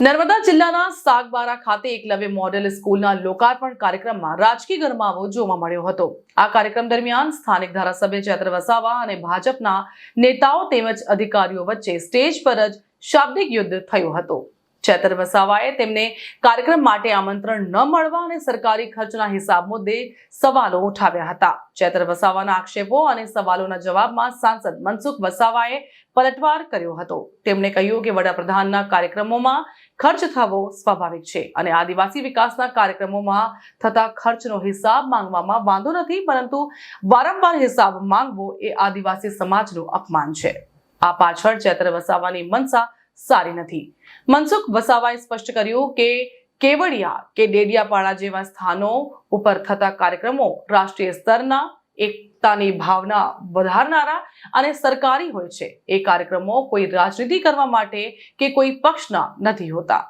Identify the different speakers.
Speaker 1: નર્મદા જિલ્લાના સાગબારા ખાતે એકલવ્ય મોડેલ સ્કૂલના લોકાર્પણ કાર્યક્રમમાં રાજકીય ગરમાવો જોવા મળ્યો હતો. આ કાર્યક્રમ દરમિયાન સ્થાનિક ધારાસભ્ય ચૈત્ર વસાવા અને ભાજપના નેતાઓ તેમજ અધિકારીઓ વચ્ચે સ્ટેજ પર જ શાબ્દિક યુદ્ધ થયું હતું. ચૈતર વસાવાએ તેમને કાર્યક્રમ માટે આમંત્રણ ન મળવા અને સરકારી ખર્ચના હિસાબ મુદ્દે સવાલો ઉઠાવ્યા હતા. ચેતર વસાવાના આક્ષેપો અને સવાલોના જવાબમાં સાંસદ મનસુખ વસાવાએ પલટવાર કર્યો હતો. તેમણે કહ્યું કે વડાપ્રધાનના કાર્યક્રમોમાં ખર્ચ થવો સ્વાભાવિક છે અને આદિવાસી વિકાસના કાર્યક્રમોમાં થતા ખર્ચનો હિસાબ માંગવામાં વાંધો નથી, પરંતુ વારંવાર હિસાબ માંગવો એ આદિવાસી સમાજનું અપમાન છે. આ પાછળ ચેતર વસાવાની મનસા સારી નથી. મનસુખ વસાવાએ સ્પષ્ટ કર્યું કે કેવડિયા કે ડેડિયાપાડા જેવા સ્થાનો ઉપર થતા કાર્યક્રમો રાષ્ટ્રીય સ્તરના, એકતાની ભાવના વધારનારા અને સરકારી હોય છે. એ કાર્યક્રમો કોઈ રાજનીતિ કરવા માટે કે કોઈ પક્ષના નથી હોતા.